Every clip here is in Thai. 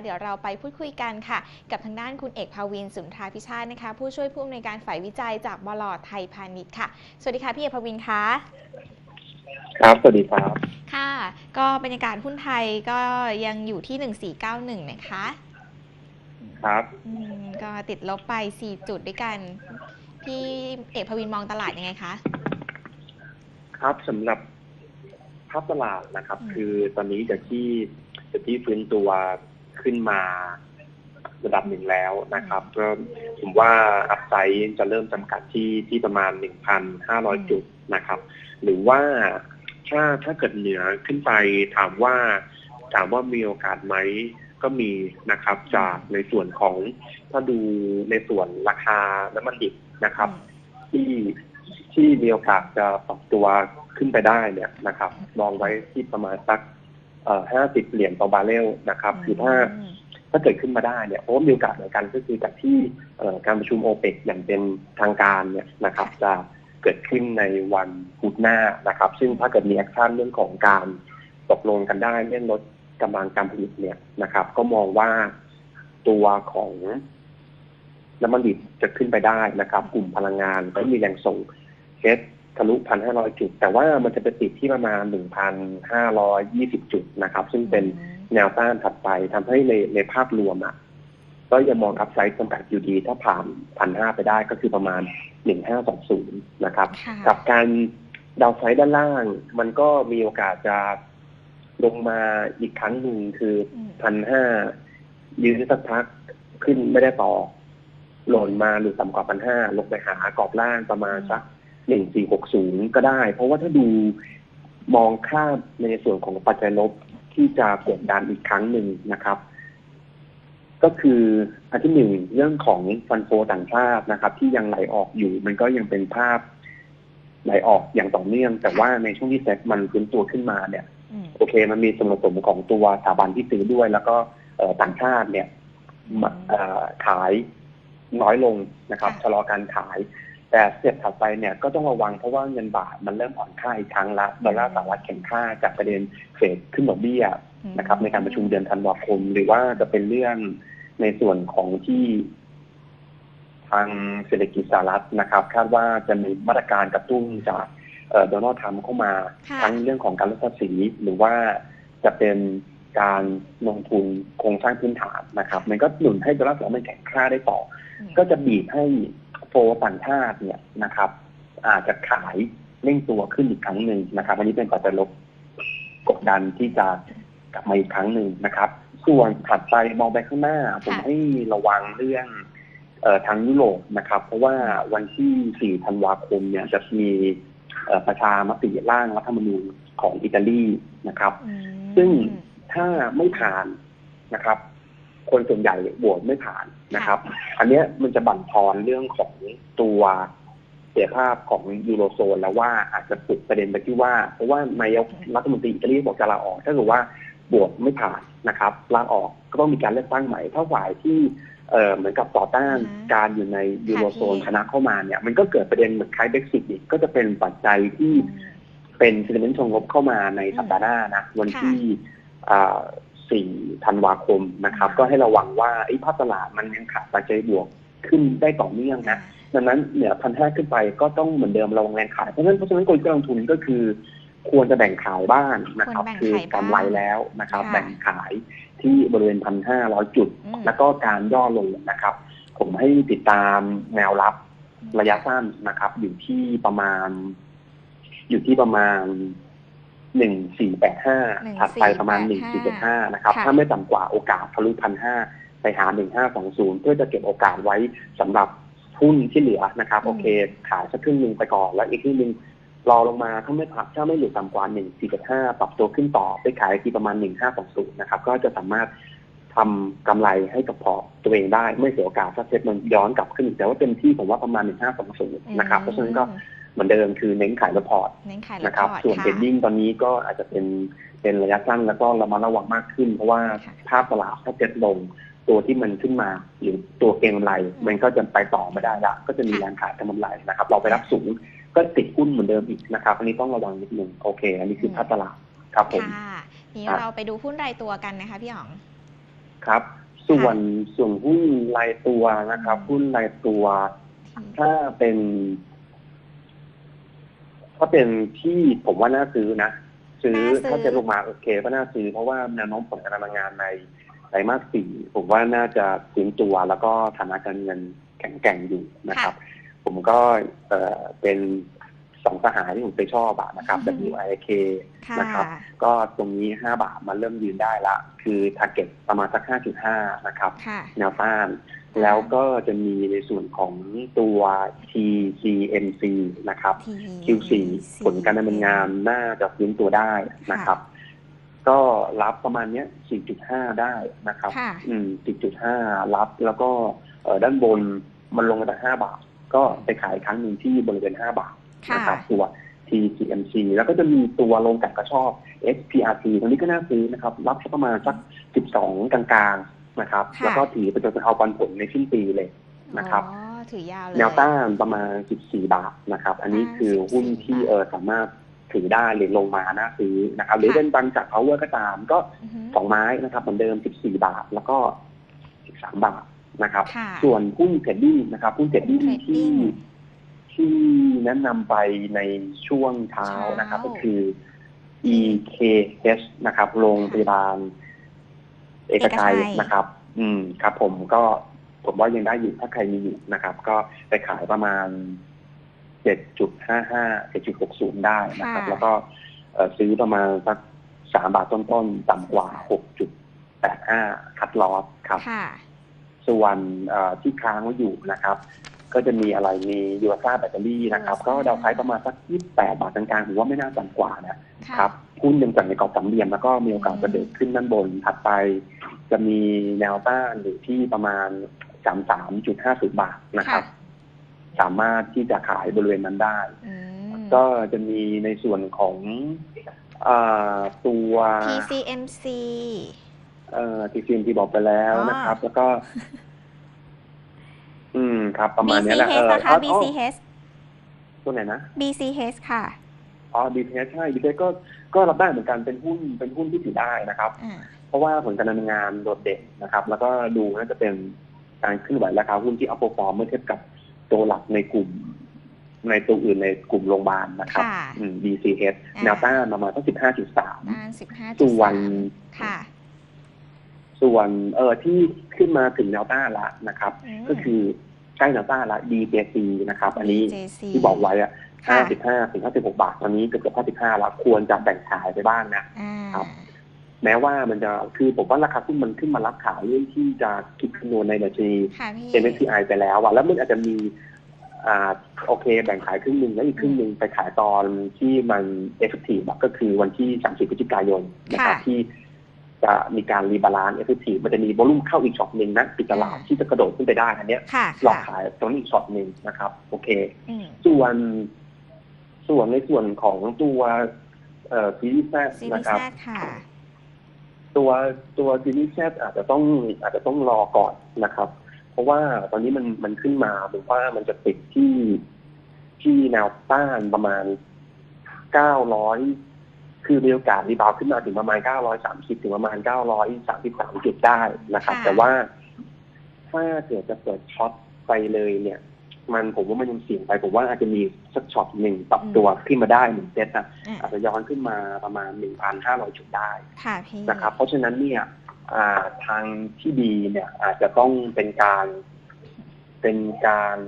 เดี๋ยวเราไปพูดคุยกันค่ะ กับทางด้านคุณเอกภาวินสุนทราพิชาตินะคะ ผู้ช่วยผู้อำนวยการฝ่ายวิจัยจากบลไทยพาณิชย์ค่ะ สวัสดีค่ะพี่เอกภาวินคะครับสวัสดีครับ ค่ะ ก็บรรยากาศหุ้นไทยก็ยังอยู่ที่ 1491 นะคะครับอืมก็ติดลบไป 4 จุดด้วยกัน พี่เอกภาวินมองตลาดยังไงคะ ครับสำหรับภาพตลาดนะครับอืมคือตอนนี้จากที่จากที่ฟื้นตัว ขึ้นมาระดับหนึ่งแล้วนะครับก็ผมว่าอัพไซด์จะเริ่มจำกัดที่ที่ประมาณ 1,500 จุดนะครับ หรือว่าถ้าถ้าเกิดเหนือขึ้นไปถามว่า ถามว่ามีโอกาสไหมก็มีนะครับ จากในส่วนของถ้าดูในส่วนราคาน้ำมันดิบนะครับ ที่ที่มีโอกาสจะปรับตัวขึ้นไปได้เนี่ยนะครับ มองไว้ที่ประมาณสัก ห้าสิบเหรียญต่อบาร์เรลนะครับคือถ้าอืมถ้าเกิดขึ้นมาได้เนี่ยเพราะว่ามีโอกาสเหมือนกันก็คือจากที่เอ่อการประชุมโอเปกอย่างเป็นทางการเนี่ยนะครับ จะเกิดขึ้นในวันพุธหน้านะครับ ซึ่งถ้าเกิดมีแอคชั่นเรื่องของการตกลงกันได้เรื่องลดกำลังการผลิตเนี่ยนะครับ ก็มองว่าตัวของน้ำมันดิบจะขึ้นไปได้นะครับ กลุ่มพลังงานก็มีแรงส่งเซ็ต ทะลุพันห้าร้อยจุด แต่ว่ามันจะไปติดที่ประมาณหนึ่งพันห้าร้อยยี่สิบจุดนะครับ ซึ่งเป็นแนวต้านถัดไปทำให้ในในภาพรวมอะก็ยังมองอัพไซด์จำกัดอยู่ดี ถ้าผ่านพันห้าไปได้ก็คือประมาณหนึ่งห้าสองศูนย์นะครับค่ะกับการดาวไซด์ด้านล่าง มันก็มีโอกาสจะลงมาอีกครั้งหนึ่งคืออืมพันห้ายืนสักพักขึ้นไม่ได้ต่อ หล่นมาหรือต่ำกว่าพันห้าลงไปหากรอบล่างประมาณสัก หนึ่งสี่หกศูนย์ก็ได้ เพราะว่าถ้าดูมองข้ามในส่วนของปัจจัยลบที่จะกดดันอีกครั้งหนึ่งนะครับ ก็คืออันที่หนึ่งเรื่องของฟันโฟต่างชาตินะครับ ที่ยังไหลออกอยู่ มันก็ยังเป็นภาพไหลออกอย่างต่อเนื่อง แต่ว่าในช่วงที่เซ็ตมันฟื้นตัวขึ้นมาเนี่ยอืมโอเค มันมีส่วนผสมของตัวสถาบันที่ซื้อด้วย แล้วก็เอ่อต่างชาติเนี่ยมาเอ่อขายน้อยลงนะครับค่ะชะลอการขาย แต่สเต็ปถัดไปเนี่ยก็ต้องระวังเพราะว่าเงินบาทมันเริ่มอ่อนค่าอีกครั้งละดอลลาร์สหรัฐแข็งค่าจากประเด็นเฟดขึ้นดอกเบี้ยนะครับ ในการประชุมเดือนธันวาคม หรือว่าจะเป็นเรื่องในส่วนของที่ทางเศรษฐกิจสหรัฐนะครับ คาดว่าจะมีมาตรการกระตุ้นจากเอ่อโดนัลด์ทรัมป์เข้ามาค่ะทั้งเรื่องของการลดภาษีหรือว่าจะเป็นการลงทุนโครงสร้างพื้นฐานนะครับ มันก็หนุนให้ดอลลาร์สหรัฐมันแข็งค่าได้ต่ออืมก็จะบีบให้ โฟลต่างชาติเนี่ยนะครับ อาจจะขายเร่งตัวขึ้นอีกครั้งหนึ่งนะครับอันนี้เป็นปัจจัยลบกดดันที่จะกลับมาอีกครั้งหนึ่งนะครับ ส่วนถัดไปมองไปข้างหน้า ผมให้ระวังเรื่องเอ่อทางยุโรปนะครับ เพราะว่าวันที่4ธันวาคมเนี่ยจะมีเอ่อประชามติร่างรัฐธรรมนูญของอิตาลีนะครับอืมซึ่งถ้าไม่ผ่านนะครับ คนส่วนใหญ่โหวตไม่ผ่านนะครับ อันเนี้ยมันจะบั่นทอนเรื่องของตัวเสียภาพของยูโรโซนแล้วว่าอาจจะปลุกประเด็นไปที่ว่า เพราะว่านายกรัฐมนตรีอิตาลีบอกจะลาออก ถ้าเกิดว่าโหวตไม่ผ่านนะครับลาออกก็ต้องมีการเลือกตั้งใหม่ถ้าฝ่ายที่เอ่อเหมือนกับต่อต้านอืมการอยู่ในยูโรโซนค่ะพี่ชนะเข้ามาเนี่ย มันก็เกิดประเด็นเหมือนคล้ายเบกซิตอีกก็จะเป็นปัจจัยที่อืมเป็นซิลเมนต์ชงลบเข้ามาในสัปดาห์หน้านะวันค่ะที่อ่า 4 ธันวาคมนะครับอืมก็ให้ระวังว่าไอ้ภาพตลาดมันยังขาดปัจจัยบวกขึ้นได้ต่อเนื่องนะดังนั้นเหนือพันห้าขึ้นไปก็ต้องเหมือนเดิมระวังแรงขาย เพราะฉะนั้นเพราะฉะนั้นคนที่ลงทุนก็คือ ควรจะแบ่งขายบ้างนะครับควรแบ่งคือขายบ้างกำไรแล้วนะครับค่ะแบ่งขายที่บริเวณพันห้าร้อยจุดอืมแล้วก็การย่อลงนะครับ ผมให้ติดตามแนวรับระยะสั้นนะครับ อยู่ที่ประมาณ อยู่ที่ประมาณ หนึ่งสี่แปดห้าถัดไปประมาณหนึ่งสี่เจ็ดห้านะครับค่ะถ้าไม่ต่ำกว่าโอกาสทะลุพันห้าไปหาหนึ่งห้าสองศูนย์เพื่อจะเก็บโอกาสไว้สำหรับหุ้นที่เหลือนะครับอืมโอเค ขายสักครึ่งหนึ่งไปก่อน แล้วอีกครึ่งหนึ่งรอลงมาถ้าไม่ผักถ้าไม่หลุดต่ำกว่าหนึ่งสี่เจ็ดห้าปรับตัวขึ้นต่อไปขายที่ประมาณหนึ่งห้าสองศูนย์นะครับ ก็จะสามารถทำกำไรให้กับพอร์ตตัวเองได้ ไม่เสียโอกาสถ้าเซ็ตมันย้อนกลับขึ้นอีกแต่ว่าเต็มที่ผมว่าประมาณหนึ่งห้าสองศูนย์นะครับ เพราะฉะนั้นก็ เหมือนเดิมคือเน้นขายแล้วพอร์ตเน้นขายนะครับพอร์ตส่วนค่ะเทรดดิ้งตอนนี้ก็อาจจะเป็นเป็นระยะสั้นแล้วก็ระมัดระวังมากขึ้น เพราะว่าค่ะภาพตลาดถ้าเจ็ดลงตัวที่มันขึ้นมาหรือตัวเก็งกำไรมันก็จะไปต่อไม่ได้ละก็จะมีค่ะแรงขายทำกำไรนะครับ เราไปรับสูงก็ติดหุ้นเหมือนเดิมอีกนะครับ อันนี้ต้องระวังนิดนึงโอเค อันนี้คือภาพตลาดครับผมค่ะนี่ครับเราไปดูหุ้นรายตัวกันนะคะพี่อ๋องครับ ส่วนส่วนหุ้นรายตัวนะครับ หุ้นรายตัว ถ้าเป็น ถ้าเป็นที่ผมว่าน่าซื้อนะซื้อน่าซื้อถ้าจะลงมาโอเค ก็น่าซื้อ เพราะว่าแนวโน้มผลการดำเนินงานในไตรมาสสี่ผมว่าน่าจะถึงตัวแล้วก็ฐานะการเงินแข็งแกร่งอยู่นะครับ ผมก็เอ่อเป็น สองสหายที่ผมไปชอบอะนะครับ WIK ค่ะนะครับ ก็ตรงนี้ 5 บาทมาเริ่มยืนได้ละ คือ t a r g e t ประมาณสัก 5.5 นะครับค่ะแนวต้าน แล้วก็จะมีในส่วนของตัว TCMC นะครับ Q4 ผลการดำเนินงานน่าจะฟื้นตัวได้นะครับ ก็รับประมาณเนี้ย 4.5 ได้นะครับค่ะอืม 4.5 รับแล้วก็เอ่อด้านบนมันลงมาจาก5บาท ก็ไปขายครั้งหนึ่งที่บริเวณ5บาทค่ะ นะครับตัว TCMC แล้วก็จะมีตัวลงกัดกระชอบ SPRT ตรงนี้ก็น่าซื้อนะครับ รับสักประมาณสัก 12 กลางๆนะครับค่ะแล้วก็ถือไปจนถึงเอาปันผลในสิ้นปีเลยนะครับอ๋อถือยาวเลยแนวต้านประมาณ 14 บาทนะครับ อันนี้คือหุ้นที่14เออสามารถถือได้หรือลงมาน่าซื้อนะครับ หรือค่ะเป็นบังจาก power ก็ตามก็อือฮึสองไม้นะครับเหมือนเดิม 14 บาท แล้วก็ 13 บาทนะครับค่ะส่วนหุ้นเทรดดิ้งนะครับหุ้นเทรดดิ้งเทรดดิ้ ที่งที่แนะนำไปในช่วงเช้าเช้านนะครับ ก็คือ EKH นะครับ โรงพยาบาลเอกชัยเอกชัยนะครับ อืมครับ ผมก็ผมว่ายังได้อยู่ถ้าใครมีอยู่นะครับ ก็ไปขายประมาณ7.55 7.60ได้นะครับค่ะแล้วก็เอ่อซื้อประมาณสักสามบาทต้นๆ ต่ำกว่า6.85คัดลอสครับค่ะส่วนเอ่อที่ค้างไว้อยู่นะครับ ก็จะมีอะไรมียูซ่าแบตเตอรี่นะครับ Yuasa ก็ดาวไซด์ประมาณสัก28บาทกลางๆถือว่าไม่น่าต่ำกว่านะค่ะครับหุ้นยังจัดในกรอบสามเหลี่ยมแล้วก็มีโอกาสจะเดินขึ้นด้านบนถัดไป จะมีแนวต้านอยู่ที่ประมาณ33.50บาทนะครับ สามารถที่จะขายบริเวณนั้นได้อืมก็จะมีในส่วนของเอ่อตัว TCMC เอ่อที่ซีมที่บอกไปแล้วอ๋อนะครับ แล้วก็ อืมครับ ประมาณเนี้ยแหละ BCH นะคะ อ๋อ BCH ตัวไหนนะ BCH ค่ะ อ๋อ BTS ใช่ BTS ก็ก็รับได้เหมือนกันเป็นหุ้นเป็นหุ้นที่ถือได้นะครับ อ่า เพราะว่าผลการดำเนินงานโดดเด่นนะครับ แล้วก็ดูน่าจะเป็นการขึ้นไหวราคาหุ้นที่อัพฟอร์มเมื่อเทียบกับตัวหลักในกลุ่ม ในตัวอื่นในกลุ่มโรงพยาบาลนะครับค่ะอืม BCS อ่า แนวต้านประมาณสักสิบห้าจุดสามด้านสิบห้าส่วนค่ะ ส่วนเออที่ขึ้นมาถึงแนวต้านละนะครับมก็คือใกล้แนวต้านละ DJC นะครับ อันนี้ JC ที่บอกไว้อะค่ะ55ถึง56 บาทตอนนี้เกือบเกือบ55แล้วควรจะแบ่งขายไปบ้างนะอ่าครับ แม้ว่ามันจะคือผมว่าราคาหุ้นมันขึ้นมารับขายเรื่องที่จะคิดคำนวณในดัชนีค่ะพี่ MSCI ไปแล้วอะแล้วมันอาจจะมีอ่าโอเค แบ่งขายครึ่งหนึ่งแล้วอีกครึ่งหนึ่งไปขายตอนที่มันเอฟเฟกตีฟก็คือวันที่ 30 พฤศจิกายนนะครับค่ะที่ จะมีการรีบาลานซ์เอฟเฟกตีฟมันจะมีโวลุ่มเข้าอีกช็อตหนึ่งนะปิดตลาดอ่าที่จะกระโดดขึ้นไปได้อันเนี้ยค่ะหลอกค่ะขายตรงนี้อีกช็อตหนึ่งนะครับ โอเคอืมส่วน ส่วนในส่วนของตัวเอ่อซีรีส์แซซีรีนะส์ครับแซดค่ะตัวตัวซีรีส์แซอาจจะต้องอาจจะต้องรอก่อนนะครับ เพราะว่าตอนนี้มันมันขึ้นมาผมว่ามันจะติดที่ที่แนวต้านประมาณเก้าร้อย คือมีโอกาสรีบาวด์ขึ้นมาถึงประมาณเก้าร้อยสามสิบถึงประมาณเก้าร้อยสามสิบสามจุดได้นะครับ ค่ะ แต่ว่าถ้าเกิดจะเปิดช็อตไปเลยเนี่ย มันผมว่ามันยังเสี่ยงไปผมว่าอาจจะมีสักช็อตหนึ่งปรับตัวขึ้นมาได้หนึ่งเซตนะอ่าอาจจะย้อนขึ้นมาประมาณหนึ่งพันห้าร้อยจุดได้ ค่ะพี่ นะครับเพราะฉะนั้นเนี่ยอ่าทางที่ดีเนี่ยอาจจะต้องเป็นการ เป็นการ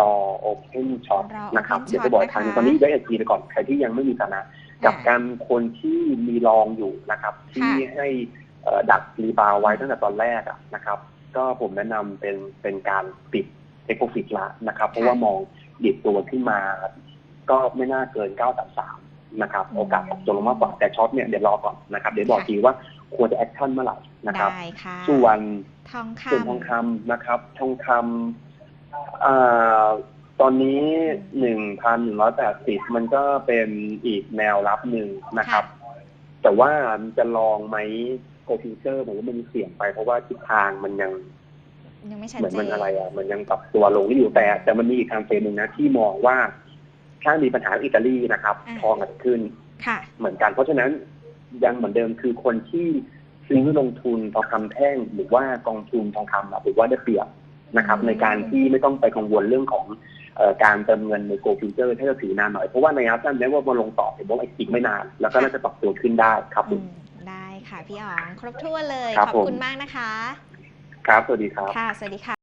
รอโอเพนช็อตรอนะครับ open เดี๋ยวจะบอก shot ทางนะคะ ตอนนี้ได้ไอทีไปก่อนใครที่ยังไม่มีฐานะ กับอ่าการคนที่มีรองอยู่นะครับ ที่ให้เอ่อดักรีบาวไว้ตั้งแต่ตอนแรกอะนะครับ ก็ผมแนะนำเป็นเป็นการปิดเอ็กโ i ฟิตละนะครับ เพราะว่ามองดิดตัวขึ้นมา ก็ไม่น่าเกิน 933 นะครับ โอกาสตกตัวลงมากกว่าแต่ช็อตเนี่ยเดี๋ยวรอก่อนนะครับ เดี๋ยวบอกทีว่าควรจะแอคชั่นเมื่อไหร่นะครับได้ค่ะส่วนทองคำส่วนทองคำนะครับ ทองคำ อ่าตอนนี้หนึ่งพันหนึ่งร้อยแปดสิบมันก็เป็นอีกแนวรับหนึ่งนะครับ แต่ว่ามันจะลองไหมโกฟิวเจอร์ผมว่ามันเสี่ยงไปเพราะว่าทิศทางมันยังยังไม่ชัดเหมือนเจมันนอะไรอะ มันยังปรับตัวลงได้อยู่แต่ แต่มันมีอีกทางเฟรมหนึ่งนะที่มองว่าถ้ามีปัญหาอิตาลีนะครับอ่าทองอาจจะขึ้นค่ะเหมือนกัน เพราะฉะนั้นยังเหมือนเดิมคือคนที่ซื้อลงทุนทองคำแท่งหรือว่ากองทุนทองคำอะผมว่าได้เปรียบนะครับอืมในการที่ไม่ต้องไปกังวลเรื่องของเอ่อ การเติมเงินในโกลฟิวเจอร์ถ้าจะถือนานหน่อย เพราะว่าในอาสั้นแม้ว่ามาลงต่อผมว่าอีกไม่นาน แล้วก็น่าจะปรับตัวขึ้นได้ครับผอืมมได้ค่ะพี่อ๋อง ครบถ้วนเลยครับขอบผมคุณมากนะคะ ครับ สวัสดีครับ ค่ะ สวัสดีค่ะ